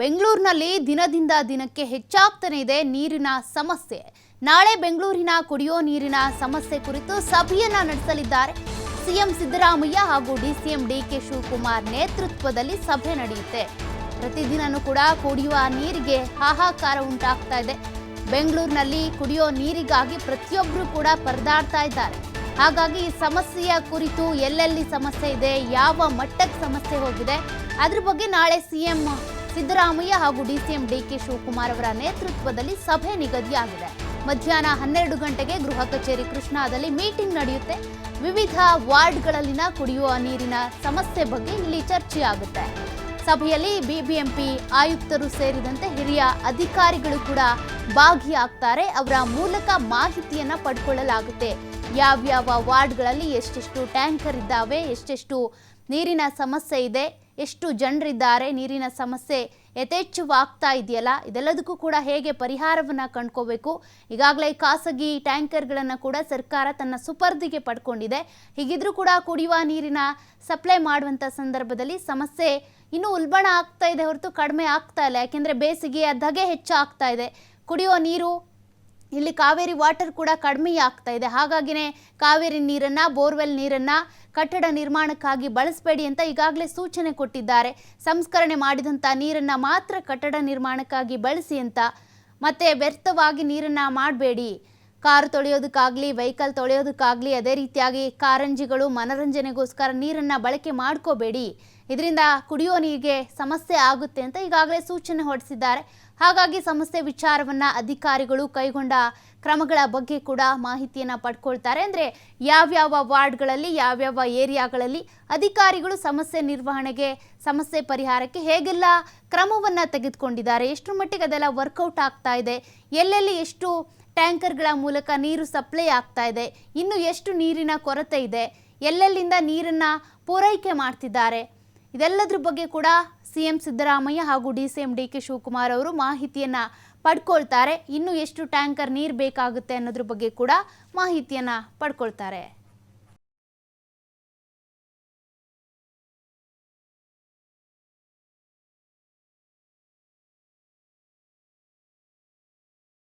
ಬೆಂಗಳೂರಿನಲ್ಲಿ ದಿನದಿಂದ ದಿನಕ್ಕೆ ಹೆಚ್ಚಾಗ್ತಾನೆ ಇದೆ ನೀರಿನ ಸಮಸ್ಯೆ. ನಾಳೆ ಬೆಂಗಳೂರಿನ ಕುಡಿಯೋ ನೀರಿನ ಸಮಸ್ಯೆ ಕುರಿತು ಸಭೆಯನ್ನ ನಡೆಸಲಿದ್ದಾರೆ. ಸಿಎಂ ಸಿದ್ದರಾಮಯ್ಯ ಹಾಗೂ ಡಿಸಿಎಂ ಡಿಕೆ ಶಿವಕುಮಾರ್ ನೇತೃತ್ವದಲ್ಲಿ ಸಭೆ ನಡೆಯುತ್ತೆ. ಪ್ರತಿದಿನನೂ ಕೂಡ ಕುಡಿಯುವ ನೀರಿಗೆ ಹಾಹಾಕಾರ ಉಂಟಾಗ್ತಾ ಇದೆ. ಬೆಂಗಳೂರಿನಲ್ಲಿ ಕುಡಿಯೋ ನೀರಿಗಾಗಿ ಪ್ರತಿಯೊಬ್ಬರು ಕೂಡ ಪರದಾಡ್ತಾ ಇದ್ದಾರೆ. ಹಾಗಾಗಿ ಈ ಸಮಸ್ಯೆಯ ಕುರಿತು ಎಲ್ಲೆಲ್ಲಿ ಸಮಸ್ಯೆ ಇದೆ, ಯಾವ ಮಟ್ಟಕ್ಕೆ ಸಮಸ್ಯೆ ಹೋಗಿದೆ, ಅದ್ರ ಬಗ್ಗೆ ನಾಳೆ ಸಿಎಂ ಸಿದ್ದರಾಮಯ್ಯ ಹಾಗೂ ಡಿಸಿಎಂ ಡಿಕೆ ಶಿವಕುಮಾರ್ ಅವರ ನೇತೃತ್ವದಲ್ಲಿ ಸಭೆ ನಿಗದಿಯಾಗಿದೆ. ಮಧ್ಯಾಹ್ನ ಹನ್ನೆರಡು ಗಂಟೆಗೆ ಗೃಹ ಕಚೇರಿ ಕೃಷ್ಣಾದಲ್ಲಿ ಮೀಟಿಂಗ್ ನಡೆಯುತ್ತೆ. ವಿವಿಧ ವಾರ್ಡ್ಗಳಲ್ಲಿನ ಕುಡಿಯುವ ನೀರಿನ ಸಮಸ್ಯೆ ಬಗ್ಗೆ ಇಲ್ಲಿ ಚರ್ಚೆಯಾಗುತ್ತೆ. ಸಭೆಯಲ್ಲಿ ಬಿಬಿಎಂಪಿ ಆಯುಕ್ತರು ಸೇರಿದಂತೆ ಹಿರಿಯ ಅಧಿಕಾರಿಗಳು ಕೂಡ ಭಾಗಿಯಾಗ್ತಾರೆ. ಅವರ ಮೂಲಕ ಮಾಹಿತಿಯನ್ನ ಪಡ್ಕೊಳ್ಳಲಾಗುತ್ತೆ. ಯಾವ್ಯಾವ ವಾರ್ಡ್ಗಳಲ್ಲಿ ಎಷ್ಟೆಷ್ಟು ಟ್ಯಾಂಕರ್ ಇದ್ದಾವೆ, ಎಷ್ಟೆಷ್ಟು ನೀರಿನ ಸಮಸ್ಯೆ ಇದೆ ಎಷ್ಟು ಜನರಿದ್ದಾರೆ, ನೀರಿನ ಸಮಸ್ಯೆ ಯಥೇಚ್ಛವಾಗ್ತಾ ಇದೆಯಲ್ಲ? ಇದೆಲ್ಲದಕ್ಕೂ ಕೂಡ ಹೇಗೆ ಪರಿಹಾರವನ್ನು ಕಂಡ್ಕೋಬೇಕು? ಈಗಾಗಲೇ ಖಾಸಗಿ ಟ್ಯಾಂಕರ್ಗಳನ್ನು ಕೂಡ ಸರ್ಕಾರ ತನ್ನ ಸುಪರ್ದಿಗೆ ಪಡ್ಕೊಂಡಿದೆ. ಹೀಗಿದ್ರೂ ಕೂಡ ಕುಡಿಯುವ ನೀರಿನ ಸಪ್ಲೈ ಮಾಡುವಂಥ ಸಂದರ್ಭದಲ್ಲಿ ಸಮಸ್ಯೆ ಇನ್ನೂ ಉಲ್ಬಣ ಆಗ್ತಾ ಇದೆ ಹೊರತು ಕಡಿಮೆ ಆಗ್ತಾ ಇಲ್ಲ. ಯಾಕೆಂದರೆ ಬೇಸಿಗೆಯ ಧಗೆ ಹೆಚ್ಚಾಗ್ತಾ ಇದೆ. ಕುಡಿಯುವ ನೀರು ಇಲ್ಲಿ ಕಾವೇರಿ ವಾಟರ್ ಕೂಡ ಕಡಿಮೆ ಆಗ್ತಾ ಇದೆ. ಹಾಗಾಗಿನೇ ಕಾವೇರಿ ನೀರನ್ನ, ಬೋರ್ವೆಲ್ ನೀರನ್ನ ಕಟ್ಟಡ ನಿರ್ಮಾಣಕ್ಕಾಗಿ ಬಳಸಬೇಡಿ ಅಂತ ಈಗಾಗಲೇ ಸೂಚನೆ ಕೊಟ್ಟಿದ್ದಾರೆ. ಸಂಸ್ಕರಣೆ ಮಾಡಿದಂಥ ನೀರನ್ನ ಮಾತ್ರ ಕಟ್ಟಡ ನಿರ್ಮಾಣಕ್ಕಾಗಿ ಬಳಸಿ ಅಂತ ಮತ್ತೆ ವ್ಯರ್ಥವಾಗಿ ನೀರನ್ನ ಮಾಡಬೇಡಿ. ಕಾರು ತೊಳೆಯೋದಕ್ಕಾಗಲಿ ವೆಹಿಕಲ್ ತೊಳೆಯೋದಕ್ಕಾಗಲಿ ಅದೇ ರೀತಿಯಾಗಿ ಕಾರಂಜಿಗಳು, ಮನರಂಜನೆಗೋಸ್ಕರ ನೀರನ್ನು ಬಳಕೆ ಮಾಡ್ಕೋಬೇಡಿ. ಇದರಿಂದ ಕುಡಿಯೋ ನೀರಿಗೆ ಸಮಸ್ಯೆ ಆಗುತ್ತೆ ಅಂತ ಈಗಾಗಲೇ ಸೂಚನೆ ಹೊರಡಿಸಿದ್ದಾರೆ. ಹಾಗಾಗಿ ಸಮಸ್ಯೆ ವಿಚಾರವನ್ನು ಅಧಿಕಾರಿಗಳು ಕೈಗೊಂಡ ಕ್ರಮಗಳ ಬಗ್ಗೆ ಕೂಡ ಮಾಹಿತಿಯನ್ನು ಪಡ್ಕೊಳ್ತಾರೆ. ಅಂದರೆ ಯಾವ್ಯಾವ ವಾರ್ಡ್ಗಳಲ್ಲಿ, ಯಾವ್ಯಾವ ಏರಿಯಾಗಳಲ್ಲಿ ಅಧಿಕಾರಿಗಳು ಸಮಸ್ಯೆ ನಿರ್ವಹಣೆಗೆ, ಸಮಸ್ಯೆ ಪರಿಹಾರಕ್ಕೆ ಹೇಗೆಲ್ಲ ಕ್ರಮವನ್ನು ತೆಗೆದುಕೊಂಡಿದ್ದಾರೆ, ಎಷ್ಟರ ಮಟ್ಟಿಗೆ ಅದೆಲ್ಲ ವರ್ಕೌಟ್ ಆಗ್ತಾ ಇದೆ, ಎಲ್ಲೆಲ್ಲಿ ಎಷ್ಟು ಟ್ಯಾಂಕರ್ಗಳ ಮೂಲಕ ನೀರು ಸಪ್ಲೈ ಆಗ್ತಾ ಇದೆ. ಇನ್ನು ಎಷ್ಟು ನೀರಿನ ಕೊರತೆ ಇದೆ? ಎಲ್ಲೆಲ್ಲಿಂದ ನೀರನ್ನು ಪೂರೈಕೆ ಮಾಡ್ತಿದ್ದಾರೆ? ಇದೆಲ್ಲದ್ರ ಬಗ್ಗೆ ಕೂಡ ಸಿ ಎಂ ಸಿದ್ದರಾಮಯ್ಯ ಹಾಗೂ D C M D K Shivakumar ಅವರು ಮಾಹಿತಿಯನ್ನು ಪಡ್ಕೊಳ್ತಾರೆ. ಇನ್ನು ಎಷ್ಟು ಟ್ಯಾಂಕರ್ ನೀರು ಬೇಕಾಗುತ್ತೆ ಅನ್ನೋದ್ರ ಬಗ್ಗೆ ಕೂಡ ಮಾಹಿತಿಯನ್ನು ಪಡ್ಕೊಳ್ತಾರೆ.